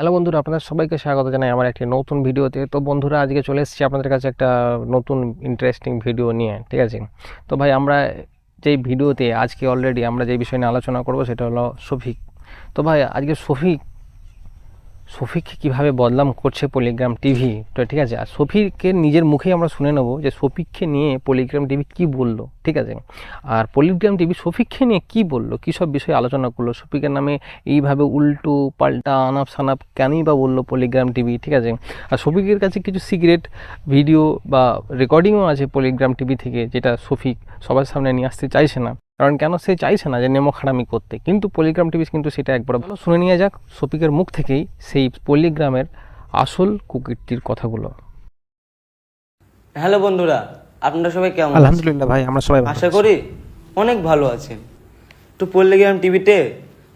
Hello বন্ধুরা, আপনাদের সবাইকে স্বাগত জানাই আমার একটি নতুন ভিডিওতে। তো বন্ধুরা, আজকে চলে এসেছি আপনাদের কাছে একটা নতুন ইন্টারেস্টিং ভিডিও নিয়ে, ঠিক আছে? তো ভাই, আমরা যেই ভিডিওতে আজকে অলরেডি আমরা যে বিষয় নিয়ে আলোচনা করব সেটা হলো শফিক। তো ভাই, আজকে শফিক শফিককে কীভাবে বদনাম করছে পলিগ্রাম টিভি তো ঠিক আছে, আর শফিককে নিজের মুখেই আমরা শুনে নেব যে শফিককে নিয়ে পলিগ্রাম টিভি কী বলল, ঠিক আছে? আর পলিগ্রাম টিভি শফিককে নিয়ে কী বলল, কী সব বিষয়ে আলোচনা করল? শফিকের নামে এইভাবে উল্টো, পাল্টা আনাপ সানাপ কেনই বা বলল পলিগ্রাম টিভি ঠিক আছে? আর শফিকের কাছে কিছু সিক্রেট ভিডিও বা রেকর্ডিংও আছে পলিগ্রাম টিভি থেকে, যেটা শফিক সবার সামনে নিয়ে আসতে চাইছে না। কারণ কেন সে চাইছে না যে নেমো খারামি করতে? কিন্তু পলিগ্রাম টিভি কিন্তু সেটা একবার ভালো শুনে নিয়ে যাক। শফিকের মুখ থেকেই সেই পলিগ্রামের আসল কুকীর্তির কথাগুলো। হ্যালো বন্ধুরা আপনারা সবাই কেমন আছেন? আলহামদুলিল্লাহ ভাই আমরা সবাই আশা করি অনেক ভালো আছেন। তো পল্লিগ্রাম টিভিতে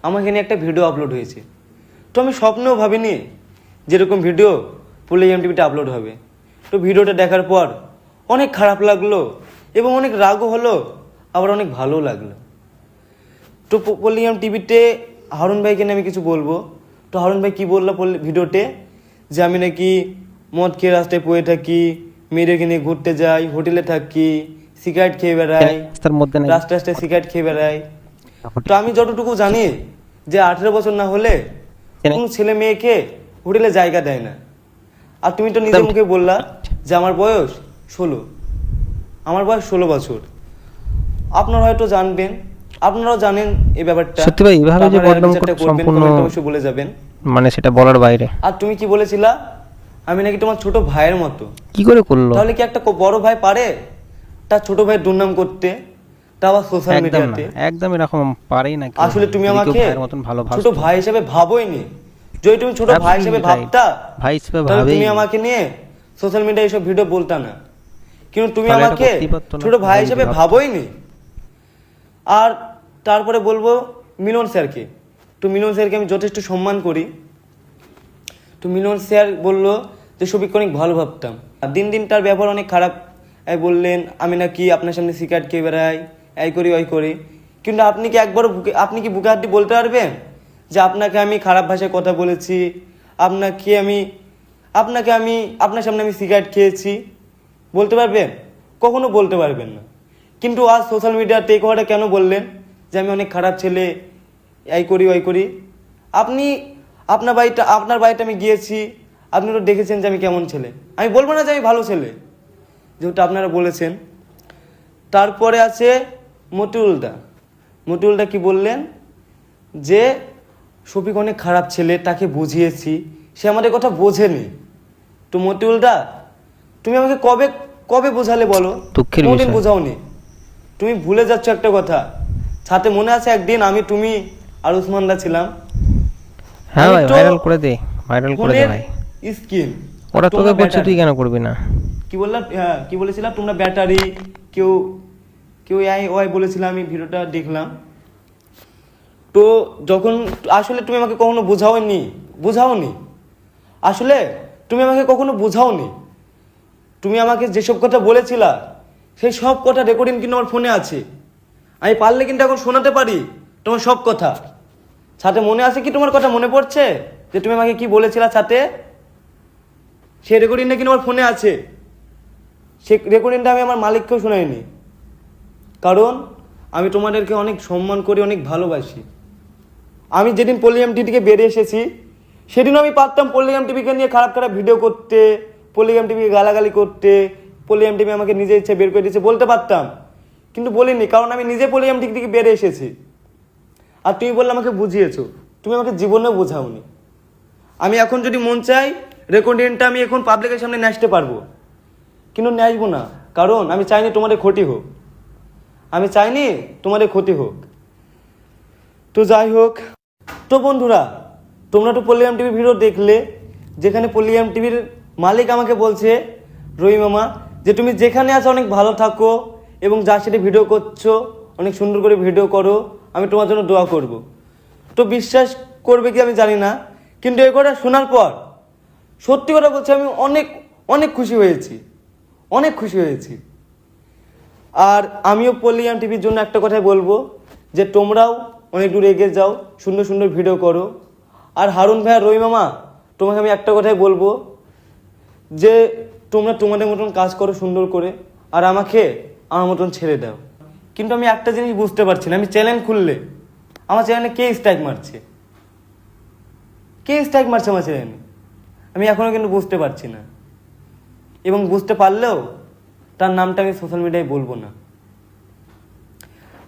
আমাকে নিয়ে একটা ভিডিও আপলোড হয়েছে। তো আমি স্বপ্নেও ভাবিনি যেরকম ভিডিও পল্লিগ্রাম টিভিতে আপলোড হবে। তো ভিডিওটা দেখার পর অনেক খারাপ লাগল এবং অনেক রাগও হলো আবার অনেক ভালো লাগল। তো পল্লিগ্রাম টিভিতে হারুন ভাইকে নিয়ে আমি কিছু বলব। তো হারুন ভাই কি বলল ভিডিওতে? যে আমি নাকি মদ খেয়ে রাস্তায় পড়ে থাকি মেয়েদেরকে নিয়ে ঘুরতে যাই হোটেলে থাকি সিগারেট খেয়ে বেড়াই রাস্তায় রাস্তায় সিগারেট খেয়ে বেড়াই। তো আমি যতটুকু জানি যে আঠেরো বছর না হলে? কোনো? ছেলে মেয়েকে হোটেলে জায়গা দেয় না। আর তুমি তো নিজের মুখে বললা যে আমার বয়স ষোলো। আমার বয়স ষোলো বছর। আপনারা হয়তো জানবেন আপনারাও জানেন এই ব্যাপারটা। সত্যি ভাই, এভাবে যে বদনাম করতে সম্পূর্ণ- অবশ্যই বলে যাবেন। মানে সেটা বলার বাইরে। আর তুমি কি বলেছিলা? আমি নাকি তোমার ছোট ভাইয়ের মতো। কি করে করল? তাহলে কি একটা বড় ভাই পারে? তার ছোট ভাইয়ের দুর্নাম করতে তা আবার সোশ্যাল মিডিয়াতে একদম এরকম পারেই না আসলে তুমি আমাকে ভাইয়ের মতন ভালো ছোট ভাই হিসেবে ভাবোইনি। যদি তুমি ছোট ভাই হিসেবে. ভাবতা ভাই। হিসেবে তাহলে তুমি আমাকে নিয়ে সোশ্যাল মিডিয়ায় এসব ভিডিও বলতা না। কিন্তু তুমি আমাকে না, ছোট ভাই ভাই হিসেবে ভাবতো। ভাবোইনি আর তারপরে বলব মিলন স্যারকে। তো মিলন স্যারকে আমি যথেষ্ট সম্মান করি। তো মিলন স্যার বলল যে সবিককে অনেক ভালো ভাবতাম। আর দিন দিন তার ব্যবহার অনেক খারাপ। বললেন, আমি নাকি আপনার সামনে সিগারেট খেয়ে বেড়াই, এই করি, ওই করি। কিন্তু আপনি কি একবারও আপনি কি বুকে হাত দিয়ে বলতে পারবেন যে, আপনাকে আমি খারাপ ভাষায় কথা বলেছি, আপনাকে আমি আপনাকে আমি, আপনার সামনে আমি সিগারেট খেয়েছি বলতে পারবেন? কখনো বলতে পারবেন না। কিন্তু আজ সোশ্যাল মিডিয়া টেক ওভারটা কেন বললেন? যে আমি অনেক খারাপ ছেলে এই করি ওই করি। আপনি আপনার বাড়িটা আপনার বাড়িতে আমি গিয়েছি আপনি তো দেখেছেন যে আমি কেমন ছেলে। আমি বলব না যে আমি ভালো ছেলে যেহেতু আপনারা বলেছেন। তারপরে আছে মতিউলদা মতিউলদা কি বললেন? যে শফিক অনেক খারাপ ছেলে তাকে বুঝিয়েছি সে আমাদের কথা বোঝেনি। তো মতিউলদা তুমি আমাকে কবে কবে বোঝালে বলো? দুঃখের কোনোদিন বিষয়। বোঝাওনি। তুমি ভুলে যাচ্ছ একটা কথা। সাথে মনে আছে একদিন আমি তুমি আর উসমানদা ছিলাম? হ্যাঁ ভাই ভাইরাল করে দে ভাইরাল করে দে ভাই। স্ক্রিন ওরা তোকে বলছে তুই কেন করবি না? কি বললাম? হ্যাঁ কি বলেছিলাম? তোমরা ব্যাটারি কেউ কেউ এই ওয়াই বলেছিলাম আমি ভিডিওটা দেখলাম। তো যখন আসলে তুমি আমাকে কখনো বোঝাওনি? বোঝাওনি? আসলে তুমি আমাকে কখনো বোঝাওনি? তুমি আমাকে যেসব কথা বলেছিলা সেই সব কথা রেকর্ডিং কিন্তু আমার ফোনে আছে। আমি পারলে কিন্তু এখন শোনাতে পারি তোমার সব কথা। সাথে মনে আছে কি তোমার কথা মনে পড়ছে? যে তুমি আমাকে কি বলেছিলা সাথে সেই রেকর্ডিংটা কিন্তু আমার ফোনে আছে। সে রেকর্ডিংটা আমি আমার মালিককেও শোনাইনি। কারণ আমি তোমাদেরকে অনেক সম্মান করি, অনেক ভালোবাসি। আমি যেদিন পলিয়াম টি থেকে বেরিয়ে এসেছি, সেদিনও আমি পারতাম পলিয়াম টিভিকে নিয়ে খারাপ খারাপ ভিডিও করতে পলিয়াম টিভিকে গালাগালি করতে পলিয়াম টিভি আমাকে নিজে ইচ্ছে বের করে দিয়েছে, বলতে পারতাম। কিন্তু বলিনি, কারণ আমি নিজে পলিয়াম টিভি থেকে বেরিয়ে এসেছি। আর তুমি বললে আমাকে বুঝিয়েছো, তুমি আমাকে জীবনেও বোঝাওনি। আমি এখন যদি মন চাই রেকর্ডিংটা আমি এখন পাবলিকের সামনে নিয়ে আসতে পারব। কিন্তু নিয়ে আসব না, কারণ আমি চাইনি তোমাদের ক্ষতি হোক। আমি চাইনি তোমাদের ক্ষতি হোক। তো যাই হোক, তো বন্ধুরা, তোমরা তো পল্লিয়াম টিভির ভিডিও দেখলে, যেখানে পল্লিয়াম টিভির মালিক আমাকে বলছে রবি মামা যে তুমি যেখানে আছো অনেক ভালো থাকো এবং যার সাথে ভিডিও করছ, অনেক সুন্দর করে ভিডিও করো, আমি তোমার জন্য দোয়া করব। তো বিশ্বাস করবে কি আমি জানি না, কিন্তু এই কথা শোনার পর সত্যি কথা বলছি, আমি অনেক অনেক খুশি হয়েছি, অনেক খুশি হয়েছি। আর আমিও পল্লিয়াম টিভির জন্য একটা কথাই বলব, যে তোমরাও অনেক দূর এগিয়ে যাও, সুন্দর সুন্দর ভিডিও করো। আর হারুন ভাই রই মামা তোমাকে আমি একটা কথাই বলব, যে তোমরা তোমাদের মতন কাজ করো, সুন্দর করে, আর আমাকে আমার মতন ছেড়ে দাও। কিন্তু আমি একটা জিনিস বুঝতে পারছি না, আমি চ্যানেল খুললে। আমার চ্যানেলে কে স্ট্রাইক মারছে? কে স্ট্রাইক মারছে আমার চ্যানেলে আমি এখনও কিন্তু বুঝতে পারছি না। এবং বুঝতে পারলেও তার নামটা আমি সোশ্যাল মিডিয়ায় বলব না।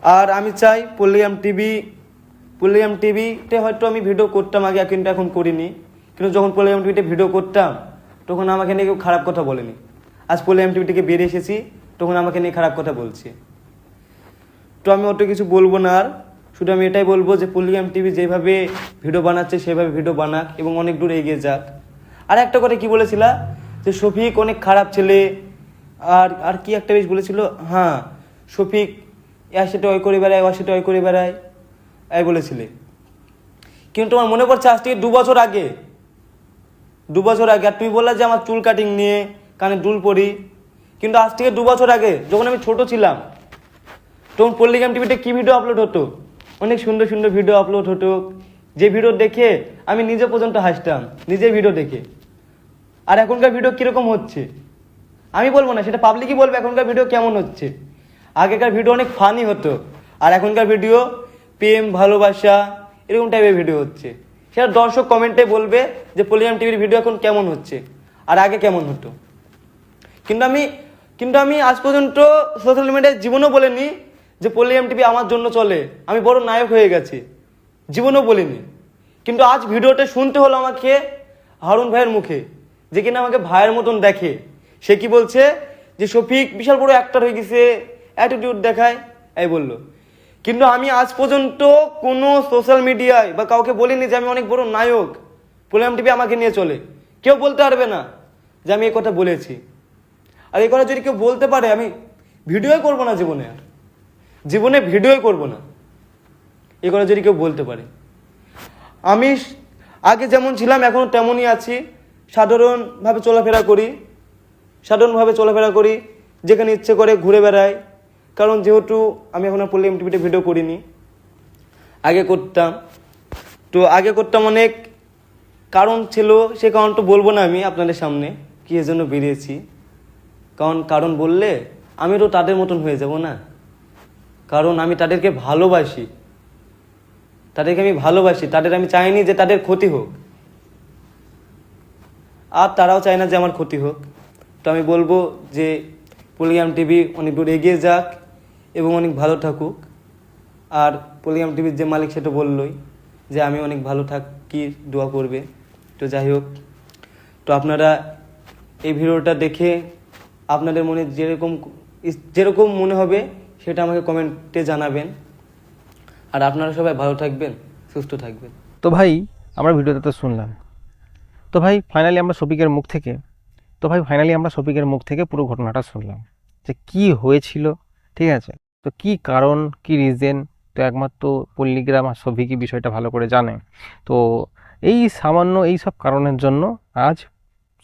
আর আমি চাই পল্লিয়াম টিভি, পল্লিয়াম টিভিতে হয়তো আমি ভিডিও করতাম আগে, কিন্তু এখন করিনি। কিন্তু যখন পল্লিয়াম টিভিতে ভিডিও করতাম তখন আমাকে নিয়ে কেউ খারাপ কথা বলেনি। আজ পল্লিয়াম টিভি থেকে বেরিয়ে এসেছি, তখন আমাকে নিয়ে খারাপ কথা বলছে। তো আমি অত কিছু বলব না আর। শুধু আমি এটাই বলব যে পল্লিয়াম টিভি যেভাবে ভিডিও বানাচ্ছে, সেভাবে ভিডিও বানাক এবং অনেক দূর এগিয়ে যাক। আর একটা কথা কি বলেছিলা? যে শফিক অনেক খারাপ ছেলে। আর আর কি একটা বেশ বলেছিল? হ্যাঁ শফিক এর সাথে ওই করে বেড়ায় ওর সাথে ওই করে বেড়ায়। এই বলেছিলে। কিন্তু তোমার মনে পড়ছে আজ থেকে দু বছর আগে দু বছর আগে, আর তুমি বললে যে আমার চুল কাটিং নিয়ে কানে দুল পরি। কিন্তু আজ থেকে দু বছর আগে, যখন আমি ছোট ছিলাম, তখন পল্লিগ্রাম টিভিতে কি ভিডিও আপলোড হতো? অনেক সুন্দর সুন্দর ভিডিও আপলোড হতো। যে ভিডিও দেখে আমি নিজে পর্যন্ত হাসতাম, নিজে ভিডিও দেখে। আর এখনকার ভিডিও কীরকম হচ্ছে? আমি বলব না, সেটা পাবলিকই বলবে এখনকার ভিডিও কেমন হচ্ছে। আগেকার ভিডিও অনেক ফানি হতো। আর এখনকার ভিডিও প্রেম, ভালোবাসা, এরকম টাইপের ভিডিও হচ্ছে। সেটা দর্শক কমেন্টে বলবে যে পলিগ্রাম টিভির ভিডিও এখন কেমন হচ্ছে? আর আগে কেমন হতো? কিন্তু আমি কিন্তু আমি আজ পর্যন্ত সোশ্যাল মিডিয়ায় জীবনও বলিনি যে পলিএম টিভি আমার জন্য চলে। আমি বড় নায়ক হয়ে গেছি। জীবনও বলিনি। কিন্তু আজ ভিডিওটা শুনতে হলো আমাকে হারুন ভাইয়ের মুখে, যে কিনা আমাকে ভাইয়ের মতন দেখে। সে কি বলছে? যে শফিক বিশাল বড় অ্যাক্টর হয়ে গেছে অ্যাটিটিউড দেখায়, এই বলল। কিন্তু আমি আজ পর্যন্ত কোনো সোশ্যাল মিডিয়ায় বা কাউকে বলিনি যে আমি অনেক বড় নায়ক। পলিএম টিভি আমাকে নিয়ে চলে। কেউ বলতে পারবে না যে আমি এই কথা বলেছি। আর এই কথা যদি কেউ বলতে পারে, আমি ভিডিওই করব না জীবনে আর। জীবনে ভিডিওই করব না। এই কথা যদি কেউ বলতে পারে। আমি আগে যেমন ছিলাম এখনও তেমনই আছি। সাধারণভাবে চলাফেরা করি। সাধারণভাবে চলাফেরা করি। যেখানে ইচ্ছে করে ঘুরে বেড়াই। কারণ যেহেতু আমি এখন আর পল্লী টিভিতে ভিডিও করিনি। আগে করতাম। তো আগে করতাম অনেক কারণ ছিল, সে কারণটা বলব না আমি আপনাদের সামনে কি এর জন্য বেরিয়েছি। কারণ কারণ বললে আমি তো তাদের মতন হয়ে যাব না। কারণ আমি তাদেরকে ভালোবাসি। তাদেরকে আমি ভালোবাসি। তাদের আমি চাইনি যে তাদের ক্ষতি হোক। আর তারাও চায় না যে আমার ক্ষতি হোক। তো আমি বলব যে পলিগ্রাম টিভি অনেক দূর এগিয়ে যাক। এবং অনেক ভালো থাকুক। আর পলিগ্রাম টিভির যে মালিক সেটা বললোই যে, আমি অনেক ভালো থাকি, দোয়া করবে তো যাই হোক, তো আপনারা এই ভিডিওটা দেখে আপনাদের মনে যেরকম যেরকম মনে হবে সেটা আমাকে কমেন্টে জানাবেন। আর আপনারা সবাই ভালো থাকবেন, সুস্থ থাকবেন। তো ভাই, আমরা ভিডিওতে তো শুনলাম। তো ভাই ফাইনালি আমরা শফিকের মুখ থেকে, তো ভাই ফাইনালি আমরা শফিকের মুখ থেকে পুরো ঘটনাটা শুনলাম। যে কি হয়েছিল, ঠিক আছে? তো কি কারণ, কি রিজেন তো একমাত্র পল্লীগ্রাম আর শফিকই বিষয়টা ভালো করে জানে? তো এই সামান্য এই সব কারণের জন্য আজ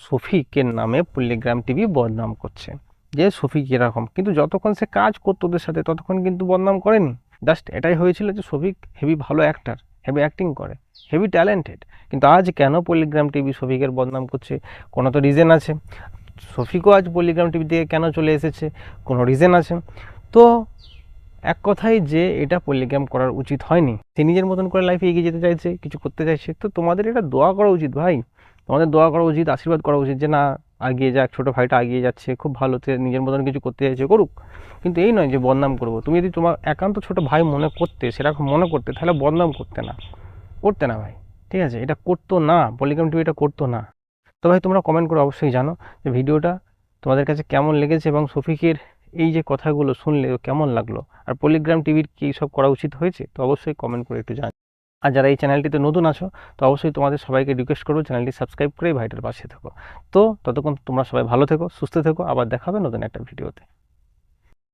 শফিকের নামে পল্লীগ্রাম টিভি বদনাম করছে। যে শফিক এরকম কিন্তু যতক্ষণ সে কাজ করতো ওদের সাথে, ততক্ষণ কিন্তু বদনাম করেনি। জাস্ট এটাই হয়েছিল যে সফিক হেভি ভালো অ্যাক্টার হেভি অ্যাক্টিং করে হেভি ট্যালেন্টেড কিন্তু আজ কেন পল্লিগ্রাম টিভি শফিকের বদনাম করছে? কোনো তো রিজেন আছে। শফিকও আজ পল্লিগ্রাম টিভি থেকে কেন চলে এসেছে? কোনো রিজেন আছে। তো এক কথাই যে এটা পল্লিগ্রাম করার উচিত হয়নি। সে নিজের মতন করে লাইফে এগিয়ে যেতে চাইছে, কিছু করতে চাইছে, তো তোমাদের এটা দোয়া করা উচিত ভাই। তোমাদের দোয়া করা উচিত, আশীর্বাদ করা উচিত যে না এগিয়ে যাক, ছোটো ভাইটা আগিয়ে যাচ্ছে, খুব ভালো সে নিজের মতন কিছু করতে চাইছে, করুক। কিন্তু এই নয় যে বদনাম করব। তুমি যদি তোমার একান্ত ছোট ভাই মনে করতে, সেরকম মনে করতে, তাহলে বদনাম করতে না। করতে না ভাই, ঠিক আছে? এটা করতো না, পলিগ্রাম টিভি এটা করতো না। তো ভাই তোমরা কমেন্ট করে অবশ্যই জানো যে ভিডিওটা তোমাদের কাছে কেমন লেগেছে এবং শফিকের এই যে কথাগুলো শুনলে কেমন লাগল? আর পলিগ্রাম টিভির কি সব করা উচিত হয়েছে? তো অবশ্যই কমেন্ট করে একটু জান আর যারা এই চ্যানেলটিতে নতুন আছো, তো অবশ্যই তোমাদের সবাইকে রিকোয়েস্ট করব চ্যানেলটি সাবস্ক্রাইব করে ভাইটার পাশে থেকো। তো ততক্ষণ তোমরা সবাই ভালো থেকো, সুস্থ থেকো, আবার দেখাবে নতুন একটা ভিডিওতে